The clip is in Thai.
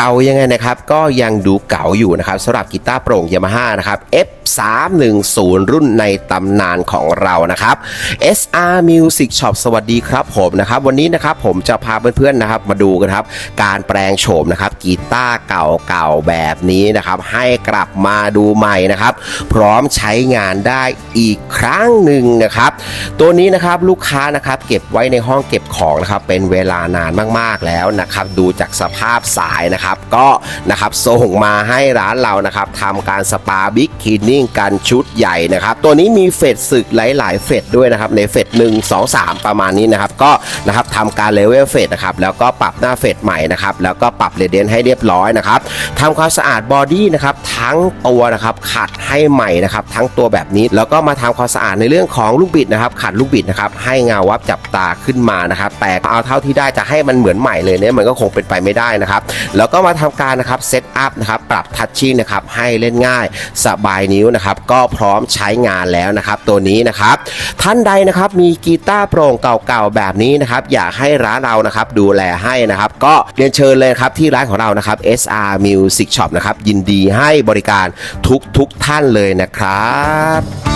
เก่ายังไงนะครับ ก็ยังดูเก่าอยู่นะครับสำหรับกีตาร์โปร่งยามาฮ่านะครับ F 310 รุ่นในตำนานของเรานะครับ SR Music Shop สวัสดีครับผมนะครับวันนี้นะครับผมจะพาเพื่อนๆนะครับมาดูกันครับการแปลงโฉมนะครับกีตาร์เก่าๆแบบนี้นะครับให้กลับมาดูใหม่นะครับ พร้อมใช้งานได้อีกครั้งหนึ่งนะครับ ตัวนี้นะครับลูกค้านะครับเก็บไว้ในห้องเก็บของนะครับเป็นเวลานานมากๆแล้วนะครับดูจากสภาพสายนะครับก็นะครับส่งมาให้ร้านเรานะครับทำการสปาบิ๊กคลีนนิ่งกันชุดใหญ่นะครับ ตัวนี้มีเฟดศึกหลาย ๆ เฟดด้วยนะครับในเฟด1 2 3ประมาณนี้นะครับก็นะครับทำการเลเวลเฟดนะครับแล้วก็ปรับหน้าเฟดใหม่นะครับแล้วก็ปรับเรเดนให้เรียบร้อยนะครับทำความสะอาดบอดี้นะครับทั้งตัวนะครับขัดให้ใหม่นะครับทั้งตัวแบบนี้แล้วก็มาทำความสะอาดในเรื่องของลูกบิดนะครับขัดลูกบิดนะครับให้เงาวับจับตาขึ้นมานะครับแต่เอาเท่าที่ได้จะให้มันเหมือนใหม่เลยเนี่ยมันก็คงเป็นไปไม่ได้นะครับแล้วก็มาทำการนะครับเซตอัพนะครับปรับทัชชิ่งนะครับให้เล่นง่ายสบายนิ้วนะครับก็พร้อมใช้งานแล้วนะครับตัวนี้นะครับท่านใดนะครับมีกีตาร์โปร่งเก่าๆแบบนี้นะครับอยากให้ร้านเรานะครับดูแลให้นะครับก็เรียนเชิญเลยครับที่ร้านของเรานะครับ SR Music Shop นะครับยินดีให้บริการทุกๆท่านานเลยนะครับ